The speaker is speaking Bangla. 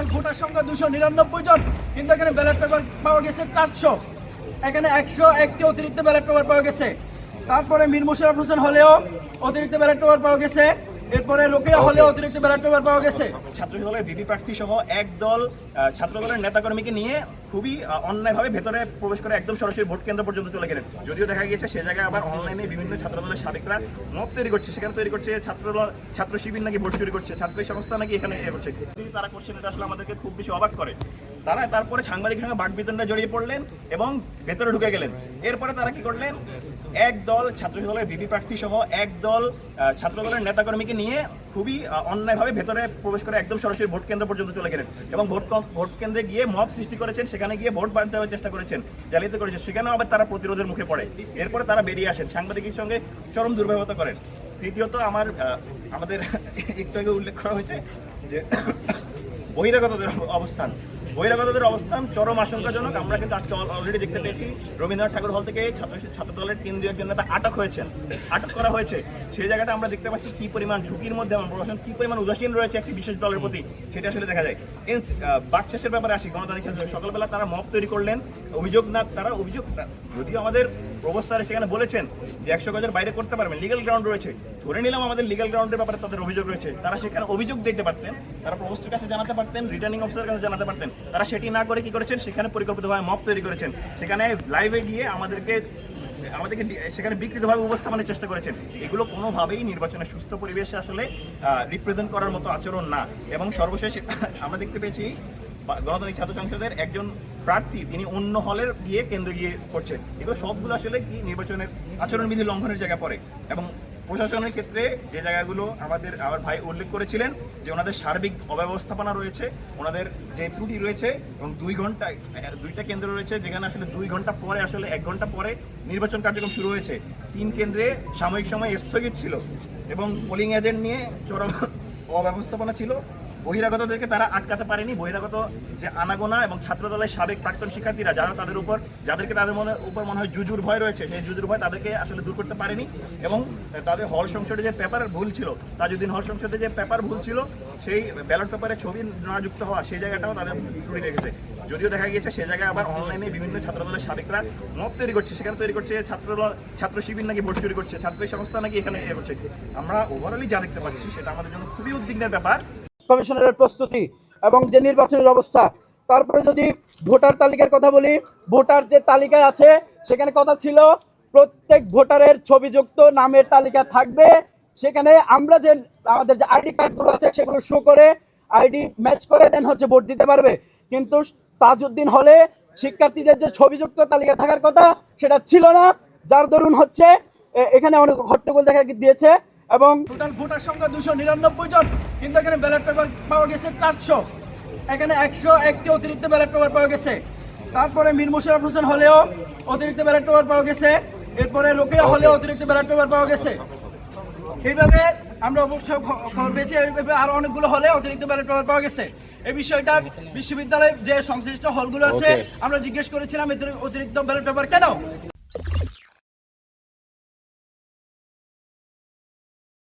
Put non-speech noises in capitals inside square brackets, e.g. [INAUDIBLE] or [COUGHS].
টোটাল ভোটার সংখ্যা দুশো নিরানব্বই জন। কিন্তু এখানে ব্যালট পেপার পাওয়া গেছে চারশো। এখানে একশো একটি অতিরিক্ত ব্যালট পেপার পাওয়া গেছে। তারপরে মীর মুশারফ হোসেন হলেও অতিরিক্ত ব্যালট পেপার পাওয়া গেছে। এরপরে রোকেয়া হলে অতিরিক্ত ব্যালট পেপার পাওয়া গেছে। ছাত্র দলের বিপি প্রার্থী সহ এক দল আহ, ছাত্র দলের নেতাকর্মীকে নিয়ে খুবই অন্যায়ভাবে ভেতরে প্রবেশ করে একদম সরাসরি ভোট কেন্দ্র পর্যন্ত চলে গেলেন। যদিও দেখা গিয়েছে সে জায়গায় আবার অনলাইনে বিভিন্ন ছাত্র দলের সাবেকরা মত তৈরি করছে, সেখানে তৈরি করছে ছাত্র ছাত্র শিবির নাকি ভোট চুরি করছে, ছাত্র সংস্থা নাকি এখানে এ করছে। তারা করছেন, এটা আসলে আমাদেরকে খুব বেশি অবাক করে। তারা তারপরে সাংবাদিকের সঙ্গে বাকবিতণ্ডা জড়িয়ে পড়লেন এবং ভেতরে ঢুকে গেলেন। এরপরে তারা কি করলেন? এক দল ছাত্র দলের বিপি প্রার্থী সহ এক দল ছাত্র দলের নেতাকর্মীকে নিয়ে খুবই অন্যায়ভাবে ভেতরে প্রবেশ করে একদম সরাসরি ভোট কেন্দ্র পর্যন্ত চলে গেলেন এবং ভোট ভোট কেন্দ্রে গিয়ে মব সৃষ্টি করেছেন, সেখানে গিয়ে ভোট বাড়তে দেওয়ার চেষ্টা করেছেন, জালিয়াতি করেছেন। সেখানেও আবার তারা প্রতিরোধের মুখে পড়ে। এরপরে তারা বেরিয়ে আসেন, সাংবাদিকের সঙ্গে চরম দুর্ব্যবহার করেন। তৃতীয়ত আমার আমাদের [LAUGHS] একটু আগে উল্লেখ করা হয়েছে যে [COUGHS] বহিরাগতদের অবস্থান। বহিরাগতদের অবস্থান চরম আশঙ্কাজনক। আমরা কিন্তু আজকে অলরেডি দেখতে পেয়েছি। রবীন্দ্রনাথ ঠাকুর হল থেকে ছাত্র ছাত্র দলের কেন্দ্রীয় একজন নেতা আটক হয়েছেন। আটক করা হয়েছে। সেই জায়গাটা আমরা দেখতে পাচ্ছি কি পরিমাণ ঝুঁকির মধ্যে আমার প্রশাসন কি পরিমাণ উদাসীন রয়েছে একটি বিশেষ দলের প্রতি, সেটা আসলে দেখা যায়। বাকশেষের ব্যাপারে আসি। গণতান্ত্রিক সকালবেলা তারা মব তৈরি করলেন। অভিযোগ না, তারা অভিযোগ, যদিও আমাদের প্রবোধ স্যার সেখানে বলেছেন যে একশো গজের বাইরে করতে পারবেন লিগাল গ্রাউন্ড রয়েছে। ধরে নিলাম আমাদের লিগাল গ্রাউন্ডের ব্যাপারে তাদের অভিযোগ রয়েছে। তারা সেখানে অভিযোগ দিতে পারতেন, তারা প্রবোস্টের কাছে জানাতে পারতেন রিটার্নিং অফিসারের কাছে জানাতে পারতেন। তারা সেটি না করে কি করেছেন? সেখানে পরিকল্পিতভাবে মব তৈরি করেছেন। সেখানে লাইভে গিয়ে আমাদেরকে আমাদেরকে সেখানে বিকৃতভাবে উপস্থাপনের চেষ্টা করেছেন। এগুলো কোনোভাবেই নির্বাচনের সুস্থ পরিবেশে আসলে রিপ্রেজেন্ট করার মতো আচরণ না। এবং সর্বশেষ আমরা দেখতে পেয়েছি গণতান্ত্রিক ছাত্র সংসদের একজন প্রার্থী, তিনি অন্য হলের গিয়ে কেন্দ্র গিয়ে করছেন। এগুলো সবগুলো আসলে কি নির্বাচনের আচরণবিধি লঙ্ঘনের জায়গা পড়ে। এবং প্রশাসনের ক্ষেত্রে যে জায়গাগুলো আমাদের আমার ভাই উল্লেখ করেছিলেন, যে ওনাদের সার্বিক অব্যবস্থাপনা রয়েছে, ওনাদের যে ত্রুটি রয়েছে, এবং দুই ঘণ্টা দুইটা কেন্দ্র রয়েছে, যেখানে আসলে দুই ঘণ্টা পরে, আসলে এক ঘণ্টা পরে নির্বাচন কার্যক্রম শুরু হয়েছে। তিন কেন্দ্রে সাময়িক সময় স্থগিত ছিল, এবং পোলিং এজেন্ট নিয়ে চরম অব্যবস্থাপনা ছিল বহিরাগতদেরকে তারা আটকাতে পারেনি। বহিরাগত যে আনাগোনা এবং ছাত্রদলের সাবেক প্রাক্তন শিক্ষার্থীরা, যারা তাদের উপর, যাদেরকে তাদের মনে, উপর মনে হয় জুজুর ভয় রয়েছে, সেই জুজুর ভয় তাদেরকে আসলে দূর করতে পারেনি এবং তাদের হল সংসদে যে পেপার ভুল ছিল তাজউদ্দিন হল সংসদে যে পেপার ভুল ছিল, সেই ব্যালট পেপারে ছবি না যুক্ত হওয়া, সেই জায়গাটাও তাদের ত্রুটি রেখেছে যদিও দেখা গিয়েছে সেই জায়গায় আবার অনলাইনে বিভিন্ন ছাত্র দলের সাবেকরা মত তৈরি করছে, সেখানে তৈরি করছে ছাত্র দল- ছাত্র শিবির নাকি ভোট চুরি করছে, ছাত্র সংস্থা নাকি এখানে এ করছে। আমরা ওভারঅলি যা দেখতে পাচ্ছি, সেটা আমাদের জন্য খুবই উদ্বিগ্নের ব্যাপার। কমিশনারের প্রস্তুতি এবং যে নির্বাচনের অবস্থা। তারপরে যদি ভোটার তালিকার কথা বলি, ভোটার যে তালিকায় আছে, সেখানে কথা ছিল, প্রত্যেক ভোটারের ছবিযুক্ত নামের তালিকা থাকবে। সেখানে আমরা যে, আমাদের যে আইডি কার্ডগুলো আছে, সেগুলো শো করে, আইডি ম্যাচ করে দেন হচ্ছে ভোট দিতে পারবে। কিন্তু তাজউদ্দিন হলে শিক্ষার্থীদের যে ছবিযুক্ত তালিকা থাকার কথা, সেটা ছিল না। যার দরুন হচ্ছে এখানে অনেক হট্টগোল দেখা দিয়েছে। এবং টোটাল ভোটার সংখ্যা দুশো নিরানব্বই জন। কিন্তু এখানে ব্যালট পেপার পাওয়া গেছে চারশো। এখানে একশো একটি অতিরিক্ত ব্যালট পেপার পাওয়া গেছে। তারপরে মীর মুশারফ হোসেন হলেও অতিরিক্ত ব্যালট পেপার পাওয়া গেছে। এরপরে রোকেয়া হলেও অতিরিক্ত ব্যালট পেপার পাওয়া গেছে। এইভাবে আমরা অবশ্য খবর পেয়েছি। এইভাবে আরও অনেকগুলো হলে অতিরিক্ত ব্যালট পেপার পাওয়া গেছে। এই বিষয়টা বিশ্ববিদ্যালয়ে যে সংশ্লিষ্ট হলগুলো আছে আমরা জিজ্ঞেস করেছিলাম এদের অতিরিক্ত ব্যালট পেপার কেন?